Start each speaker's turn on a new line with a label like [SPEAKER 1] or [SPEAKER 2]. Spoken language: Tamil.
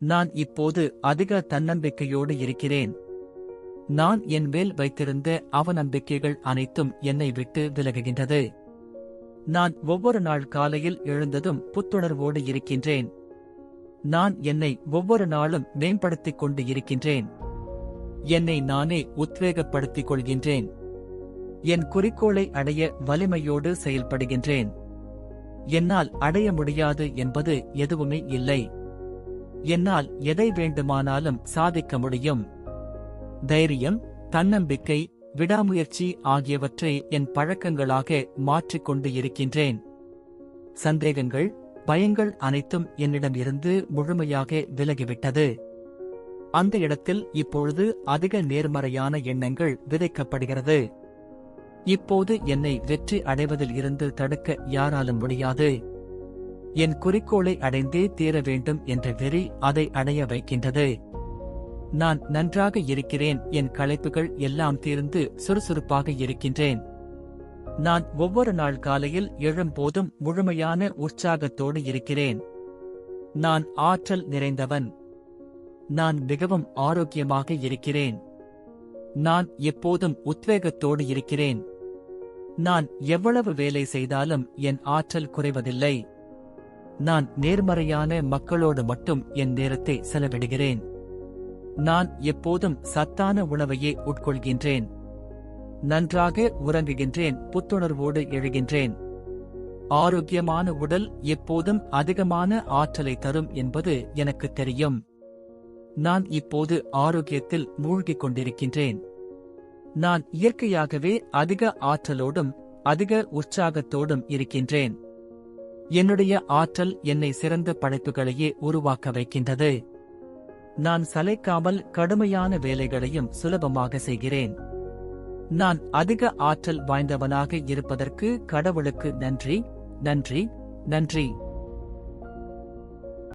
[SPEAKER 1] நான் இப்போது அதிக தன்னம்பிக்கையோடு இருக்கிறேன். நான் என் மேல் வைத்திருந்த அவநம்பிக்கைகள் அனைத்தும் என்னை விட்டு விலகுகின்றது. நான் ஒவ்வொரு நாள் காலையில் எழுந்ததும் புத்துணர்வோடு இருக்கின்றேன். நான் என்னை ஒவ்வொரு நாளும் மேம்படுத்திக் கொண்டு இருக்கின்றேன். என்னை நானே உத்வேகப்படுத்திக் கொள்கின்றேன். என் குறிக்கோளை அடைய வலிமையோடு செயல்படுகின்றேன். என்னால் அடைய முடியாது என்பது எதுவுமே இல்லை. என்னால் எதை வேண்டுமானாலும் சாதிக்க முடியும். தைரியம் தன்னம்பிக்கை விடாமுயற்சி ஆகியவற்றை என் பழக்கங்களாக மாற்றிக்கொண்டு இருக்கின்றேன். சந்தேகங்கள் பயங்கள் அனைத்தும் என்னிடம் இருந்து முழுமையாக விலகிவிட்டது. அந்த இடத்தில் இப்பொழுது அதிக நேர்மறையான எண்ணங்கள் விதைக்கப்படுகிறது. இப்போது என்னை வெற்றி அடைவதில் இருந்து தடுக்க யாராலும் முடியாது. என் குறிக்கோளை அடைந்தே தீர வேண்டும் என்ற வெறி அதை அடைய வைக்கின்றது. நான் நன்றாக இருக்கிறேன் என் களைப்புகள் எல்லாம் தீர்ந்து சுறுசுறுப்பாக இருக்கின்றேன். நான் ஒவ்வொரு நாள் காலையில் எழும்போதும் முழுமையான உற்சாகத்தோடு இருக்கிறேன். நான் ஆற்றல் நிறைந்தவன். நான் மிகவும் ஆரோக்கியமாக இருக்கிறேன். நான் எப்போதும் உத்வேகத்தோடு இருக்கிறேன். நான் எவ்வளவு வேலை செய்தாலும் என் ஆற்றல் குறைவதில்லை. நான் நேர்மறையான மக்களோடு மட்டும் என் நேரத்தை செலவிடுகிறேன். நான் எப்போதும் சத்தான உணவையே உட்கொள்கின்றேன். நன்றாக உறங்குகின்றேன் புத்துணர்வோடு எழுகின்றேன். ஆரோக்கியமான உடல் எப்போதும் அதிகமான ஆற்றலை தரும் என்பது எனக்கு தெரியும். நான் இப்போது ஆரோக்கியத்தில் மூழ்கிக் கொண்டிருக்கின்றேன். நான் இயற்கையாகவே அதிக ஆற்றலோடும் அதிக உற்சாகத்தோடும் இருக்கின்றேன். என்னுடைய ஆற்றல் என்னை சிறந்த படைப்புகளையே உருவாக்க வைக்கின்றது. நான் சளைக்காமல் கடுமையான வேலைகளையும் சுலபமாக செய்கிறேன். நான் அதிக ஆற்றல் வாய்ந்தவனாக இருப்பதற்கு கடவுளுக்கு நன்றி நன்றி நன்றி.